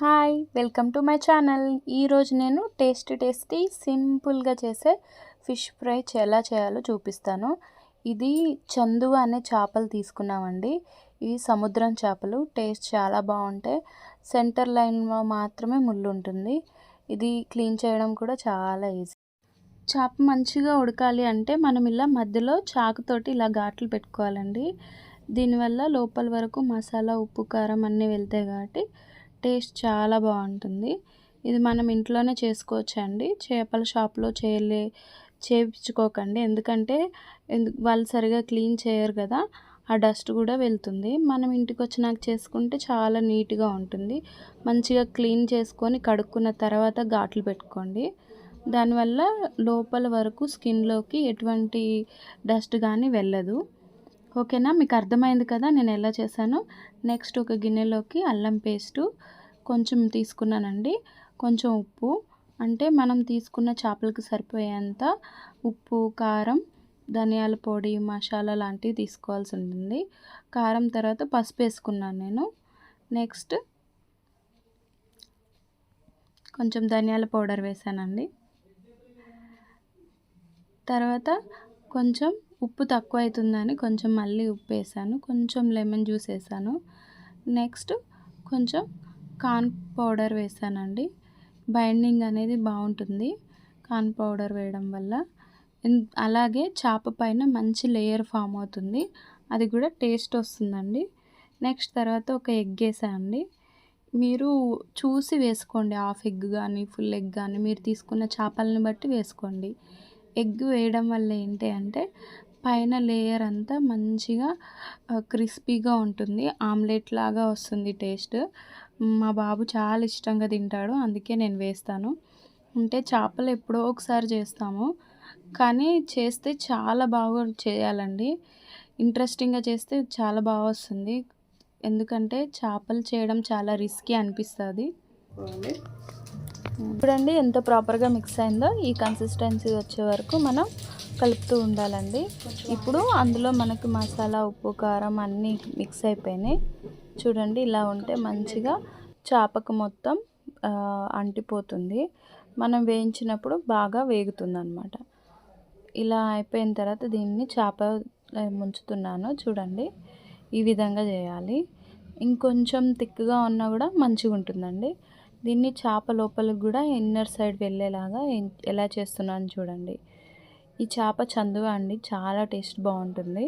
Hi welcome to my channel. ఈరోజు నేను tasty tasty సింపుల్గా చేసే ఫిష్ ఫ్రై ఎలా చేయాలో చూపిస్తాను. ఇది చందువ అనే చేపలు తీసుకున్నామండి. ఇవి సముద్రం చేపలు టేస్ట్ చాలా బాగుంటాయి. సెంటర్ లైన్లో మాత్రమే ముళ్ళు ఉంటుంది. ఇది క్లీన్ చేయడం కూడా చాలా ఈజీ. చేప మంచిగా ఉడకాలి అంటే మనం ఇలా మధ్యలో చాకుతోటి ఇలా ఘాట్లు పెట్టుకోవాలండి. దీనివల్ల లోపల వరకు మసాలా ఉప్పు కారం అన్నీ వెళ్తాయి కాబట్టి టేస్ట్ చాలా బాగుంటుంది. ఇది మనం ఇంట్లోనే చేసుకోవచ్చు అండి చేపల షాప్లో చేయలే చేయించుకోకండి ఎందుకంటే వాళ్ళు సరిగా క్లీన్ చేయరు కదా. ఆ డస్ట్ కూడా వెళ్తుంది. మనం ఇంటికి వచ్చినాక చేసుకుంటే చాలా నీట్గా ఉంటుంది. మంచిగా క్లీన్ చేసుకొని కడుక్కున్న తర్వాత ఘాట్లు పెట్టుకోండి. దానివల్ల లోపల వరకు స్కిన్లోకి ఎటువంటి డస్ట్ కానీ వెళ్ళదు. ఓకేనా? మీకు అర్థమైంది కదా? నేను ఎలా చేశాను? నెక్స్ట్ ఒక గిన్నెలోకి అల్లం పేస్టు కొంచెం తీసుకున్నానండి. కొంచెం ఉప్పు. అంటే మనం తీసుకున్న చేపలకు సరిపోయేంత ఉప్పు కారం ధనియాల పొడి మసాలా లాంటివి తీసుకోవాల్సి ఉంటుంది కారం తర్వాత పసుపు వేసుకున్నాను నేను. నెక్స్ట్ కొంచెం ధనియాల పౌడర్ వేసానండి. తర్వాత కొంచెం ఉప్పు తక్కువ అవుతుందని కొంచెం మళ్ళీ ఉప్పు వేసాను. కొంచెం లెమన్ జ్యూస్ వేసాను. నెక్స్ట్ కొంచెం కార్న్ పౌడర్ వేసానండి. బైండింగ్ అనేది బాగుంటుంది కార్న్ పౌడర్ వేయడం వల్ల. అలాగే చేప పైన మంచి లేయర్ ఫామ్ అవుతుంది. అది కూడా టేస్ట్ వస్తుందండి. నెక్స్ట్ తర్వాత ఒక ఎగ్ వేసానండి మీరు చూసి వేసుకోండి. హాఫ్ ఎగ్ కానీ ఫుల్ ఎగ్ కానీ మీరు తీసుకున్న చేపలని బట్టి వేసుకోండి. ఎగ్ వేయడం వల్ల ఏంటి అంటే పైన లేయర్ అంతా మంచిగా క్రిస్పీగా ఉంటుంది. ఆమ్లెట్ లాగా వస్తుంది టేస్ట్. మా బాబు చాలా ఇష్టంగా తింటాడు అందుకే నేను వేస్తాను. అంటే చేపలు ఎప్పుడో ఒకసారి చేస్తాము. కానీ చేస్తే చాలా బాగా చేయాలండి. ఇంట్రెస్టింగ్గా చేస్తే చాలా బాగా వస్తుంది. ఎందుకంటే చేపలు చేయడం చాలా రిస్కీ అనిపిస్తుంది. చూడండి ఎంత ప్రాపర్గా మిక్స్ అయిందో ఈ కన్సిస్టెన్సీ వచ్చే వరకు మనం కలుపుతూ ఉండాలండి. ఇప్పుడు అందులో మనకి మసాలా ఉప్పు కారం అన్నీ మిక్స్ అయిపోయినాయి. చూడండి ఇలా ఉంటే మంచిగా చేపకు మొత్తం అంటిపోతుంది. మనం వేయించినప్పుడు బాగా వేగుతుంది అనమాట ఇలా అయిపోయిన తర్వాత దీన్ని చేప ముంచుతున్నాను. చూడండి ఈ విధంగా చేయాలి. ఇంకొంచెం థిక్గా ఉన్నా కూడా మంచిగా ఉంటుందండి. దీన్ని చేప లోపలికి కూడా ఇన్నర్ సైడ్ వెళ్ళేలాగా ఎలా చేస్తున్నాను చూడండి. ఈ చేప చందువా అండి? చాలా టేస్ట్ బాగుంటుంది.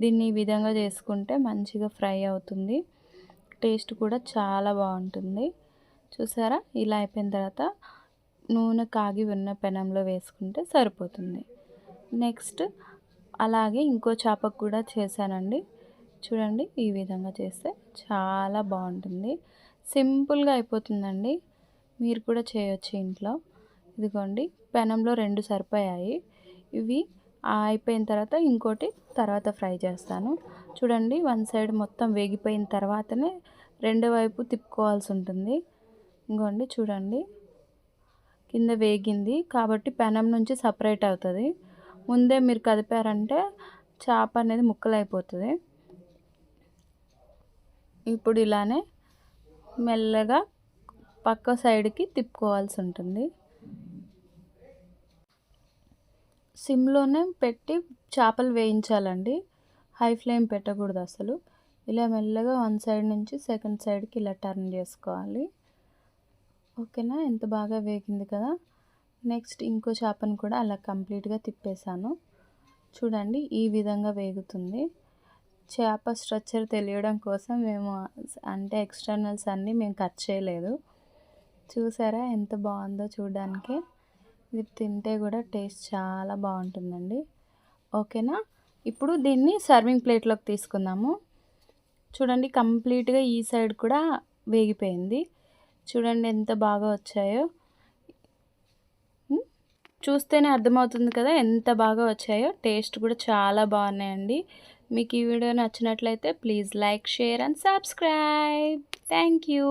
దీన్ని ఈ విధంగా చేసుకుంటే మంచిగా ఫ్రై అవుతుంది. టేస్ట్ కూడా చాలా బాగుంటుంది. చూసారా? ఇలా అయిపోయిన తర్వాత నూనె కాగి ఉన్న పెనంలో వేసుకుంటే సరిపోతుంది. నెక్స్ట్ అలాగే ఇంకో చేపకు కూడా చేశానండి. చూడండి ఈ విధంగా చేస్తే చాలా బాగుంటుంది. సింపుల్గా అయిపోతుందండి. మీరు కూడా చేయొచ్చు ఇంట్లో. ఇదిగోండి పెనంలో రెండు సరిపోయాయి. ఇవి అయిపోయిన తర్వాత ఇంకోటి తర్వాత ఫ్రై చేస్తాను. చూడండి వన్ సైడ్ మొత్తం వేగిపోయిన తర్వాతనే రెండో వైపు తిప్పుకోవాల్సి ఉంటుంది. ఇంకోండి చూడండి. కింద వేగింది. కాబట్టి పెనం నుంచి సపరేట్ అవుతుంది. ముందే మీరు కదిపారంటే చేప అనేది ముక్కలైపోతుంది. ఇప్పుడు ఇలానే మెల్లగా పక్క సైడ్కి తిప్పుకోవాల్సి ఉంటుంది. సిమ్లోనే పెట్టి చేపలు వేయించాలండి. హై ఫ్లేమ్ పెట్టకూడదు అసలు. ఇలా మెల్లగా వన్ సైడ్ నుంచి సెకండ్ సైడ్కి ఇలా టర్న్ చేసుకోవాలి. ఓకేనా? ఎంత బాగా వేగింది కదా? నెక్స్ట్ ఇంకో చేపను కూడా అలా కంప్లీట్గా తిప్పేశాను. చూడండి ఈ విధంగా వేగుతుంది. చేప స్ట్రక్చర్ తెలియడం కోసం మేము అంటే ఎక్స్టర్నల్స్ అన్నీ మేము కట్ చేయలేదు. చూసారా ఎంత బాగుందో చూడడానికి. ఇది తింటే కూడా టేస్ట్ చాలా బాగుంటుందండి. ఓకేనా? ఇప్పుడు దీన్ని సర్వింగ్ ప్లేట్లోకి తీసుకుందాము. చూడండి కంప్లీట్గా ఈ సైడ్ కూడా వేగిపోయింది. చూడండి ఎంత బాగా వచ్చాయో. చూస్తేనే అర్థమవుతుంది కదా ఎంత బాగా వచ్చాయో. టేస్ట్ కూడా చాలా బాగున్నాయండి. మీకు ఈ వీడియో నచ్చినట్లయితే please like share and subscribe. Thank you.